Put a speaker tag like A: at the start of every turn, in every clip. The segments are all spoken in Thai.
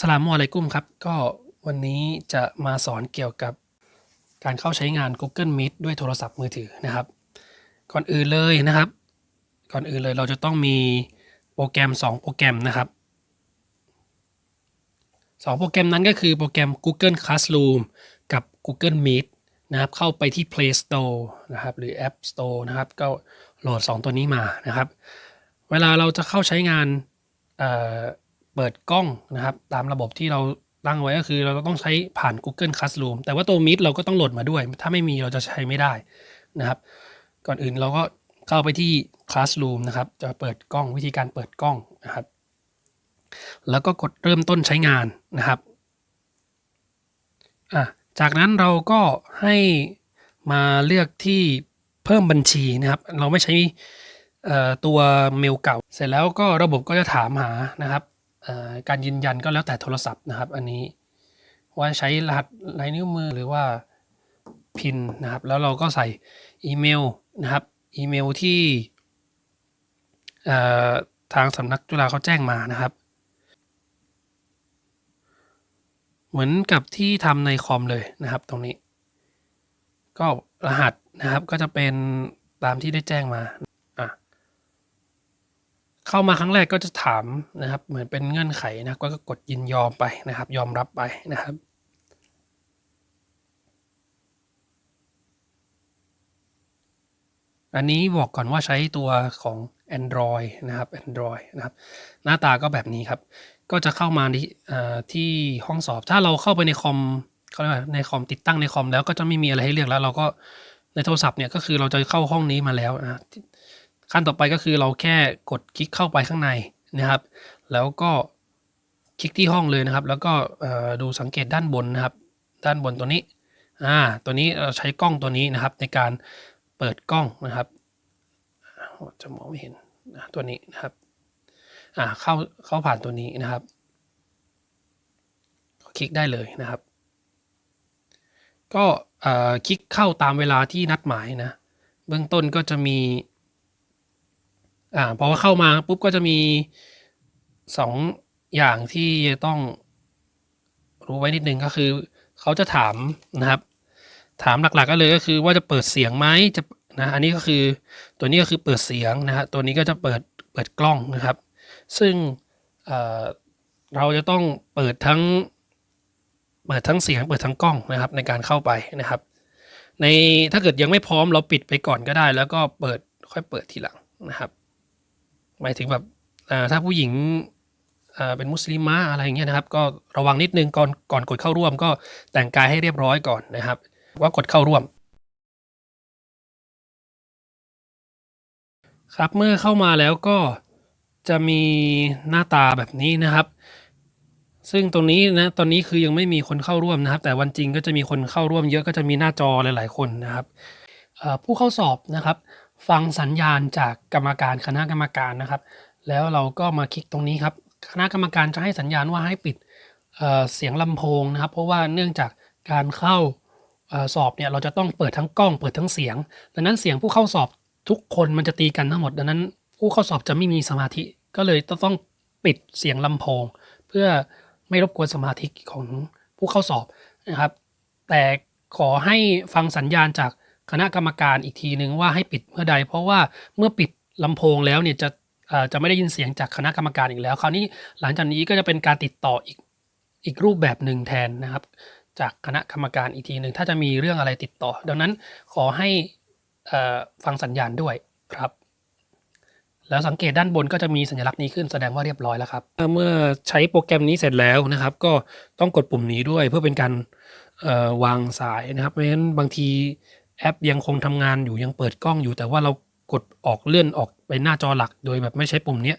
A: สลามอะลัยกุมครับ ก็วันนี้จะมาสอนเกี่ยวกับการเข้าใช้งาน Google Meet ด้วยโทรศัพท์มือถือนะครับ ก่อนอื่นเลยนะครับ ก่อนอื่นเลยเราจะต้องมีโปรแกรม 2 โปรแกรมนะครับ 2 โปรแกรมนั้นก็คือโปรแกรม Google Classroom กับ Google Meet นะครับ เข้าไปที่ Play Store นะครับ หรือ App Store นะครับ ก็โหลด 2 ตัวนี้มานะครับ เวลาเราจะเข้าใช้งาน เปิดกล้องนะครับ ตามระบบที่เราตั้งไว้ก็คือเราต้องใช้ผ่าน Google Classroom แต่ว่าตัว Meet เราก็ต้องโหลดมาด้วย ถ้าไม่มีเราจะใช้ไม่ได้นะครับ ก่อนอื่นเราก็เข้าไปที่ Classroom นะครับ จะเปิดกล้องวิธีการเปิดกล้องนะครับ แล้วก็กดเริ่มต้นใช้งานนะครับอะจากนั้นเราก็ให้มาเลือกที่เพิ่มบัญชีนะครับ เราไม่ใช่ตัวเมลเก่า เสร็จแล้วก็ระบบก็จะถามหานะครับ การยืนยันก็แล้วแต่โทรศัพท์นะครับ อันนี้ว่าใช้รหัสลายนิ้วมือหรือว่าพินนะครับ แล้วเราก็ใส่อีเมลนะครับอีเมลที่ทางสำนักจุฬาเขาแจ้งมานะครับ เหมือนกับที่ทำในคอมเลยนะครับตรงนี้ ก็รหัสนะครับก็จะเป็นตามที่ได้แจ้งมา เข้ามาครั้งแรกก็จะถามนะครับ เหมือนเป็นเงื่อนไขนะก็กดยินยอมไปนะครับ ยอมรับไปนะครับอันนี้บอกก่อนว่าใช้ตัวของ Android นะครับ Android นะครับ หน้าตาก็แบบนี้ครับ ก็จะเข้ามาที่ที่ห้องสอบ ถ้าเราเข้าไปในคอมเขาเรียกว่าในคอมติดตั้งในคอมแล้วก็จะไม่มีอะไรให้เลือกแล้ว เราก็ในโทรศัพท์เนี่ยก็คือเราจะเข้าห้องนี้มาแล้วนะ ขั้นต่อไปก็คือเราแค่กดคลิกเข้าไปข้างในนะครับ แล้วก็คลิกที่ห้องเลยนะครับ แล้วก็ดูสังเกตด้านบนนะครับ ด้านบนตัวนี้อ่าตัวนี้เราใช้กล้องตัวนี้นะครับ ในการเปิดกล้องนะครับจะมองไม่เห็นนะตัวนี้นะครับอ่าเข้าเข้าผ่านตัวนี้นะครับคลิกได้เลยนะครับ ก็เอ่อคลิกเข้าตามเวลาที่นัดหมายนะ เบื้องต้นก็จะมี อ่าพอเข้ามาปุ๊บก็จะมีสองอย่างที่จะต้องรู้ไว้นิดนึงก็คือ เขาจะถามนะครับ ถามหลักๆก็เลยก็คือว่าจะเปิดเสียงไหมจะนะอันนี้ก็คือตัวนี้ก็คือเปิดเสียงนะฮะตัวนี้ก็จะเปิดเปิดกล้องนะครับ ซึ่งเเราจะต้องเปิดทั้งเปิดทั้งเสียงเปิดทั้งกล้องนะครับในการเข้าไปนะครับ ในถ้าเกิดยังไม่พร้อมเราปิดไปก่อนก็ได้ แล้วก็เปิดค่อยเปิดทีหลังนะครับ หมายถึงแบบถ้าผู้หญิงเป็นมุสลิมะอะไรอย่างเงี้ยนะครับ ก็ระวังนิดนึงก่อนก่อนกดเข้าร่วม ก็แต่งกายให้เรียบร้อยก่อนนะครับ ว่ากดเข้าร่วม ครับเมื่อเข้ามาแล้วก็จะมีหน้าตาแบบนี้นะครับ ซึ่งตรงนี้นะตอนนี้คือยังไม่มีคนเข้าร่วมนะครับ แต่วันจริงก็จะมีคนเข้าร่วมเยอะก็จะมีหน้าจอหลาย ๆ คนนะครับผู้เข้าสอบนะครับ ฟังสัญญาณจากกรรมการคณะกรรมการนะครับ แล้วเราก็มาคลิกตรงนี้ครับ คณะกรรมการจะให้สัญญาณว่าให้ปิดเเสียงลำโพงนะครับ เพราะว่าเนื่องจากการเข้าอ่อสอบเนี่ยเราจะต้องเปิดทั้งกล้องเปิดทั้งเสียง ดังนั้นเสียงผู้เข้าสอบทุกคนมันจะตีกันทั้งหมด ดังนั้นผู้เข้าสอบจะไม่มีสมาธิก็เลยต้องปิดเสียงลำโพง เพื่อไม่รบกวนสมาธิของผู้เข้าสอบนะครับ แต่ขอให้ฟังสัญญาณจาก คณะกรรมการอีกทีนึงว่าให้ปิดเมื่อใด เพราะว่าเมื่อปิดลำโพงแล้วเนี่ยจะเอ่อจะไม่ได้ยินเสียงจากคณะกรรมการอีกแล้ว คราวนี้หลังจากนี้ก็จะเป็นการติดต่ออีกอีกรูปแบบหนึ่งแทนนะครับ จากคณะกรรมการอีกทีหนึ่งถ้าจะมีเรื่องอะไรติดต่อ ดังนั้นขอให้อ่อฟังสัญญาณด้วยครับ แล้วสังเกตด้านบนก็จะมีสัญลักษณ์นี้ขึ้นแสดงว่าเรียบร้อยแล้วครับเมื่อใช้โปรแกรมนี้เสร็จแล้วนะครับ ก็ต้องกดปุ่มนี้ด้วยเพื่อเป็นการเอ่อวางสายนะครับไม่งั้นบางที แอปยังคงทำงานอยู่ยังเปิดกล้องอยู่ แต่ว่าเรากดออกเลื่อนออกไปหน้าจอหลัก โดยแบบไม่ใช้ปุ่มเนี้ย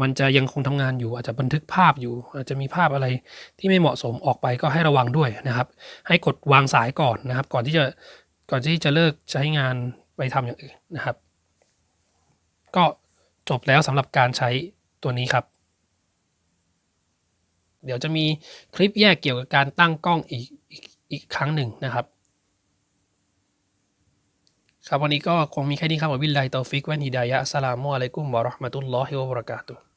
A: มันจะยังคงทำงานอยู่อาจจะบันทึกภาพอยู่ อาจจะมีภาพอะไรที่ไม่เหมาะสมออกไปก็ให้ระวังด้วยนะครับ ให้กดวางสายก่อนนะครับ ก่อนที่จะก่อนที่จะเลิกใช้งานไปทำอย่างอื่นนะครับ ก็จบแล้วสำหรับการใช้ตัวนี้ครับ เดี๋ยวจะมีคลิปแยกเกี่ยวกับการตั้งกล้องอีกอีกอีกครั้งหนึ่งนะครับ ครับวันนี้ก็คงมีแค่นี้ครับวะบิลไลตอฟิกวันฮิดายะสลามุอะลัยกุมวะราะห์มะตุลลอฮิวะบะเราะกาตุฮ์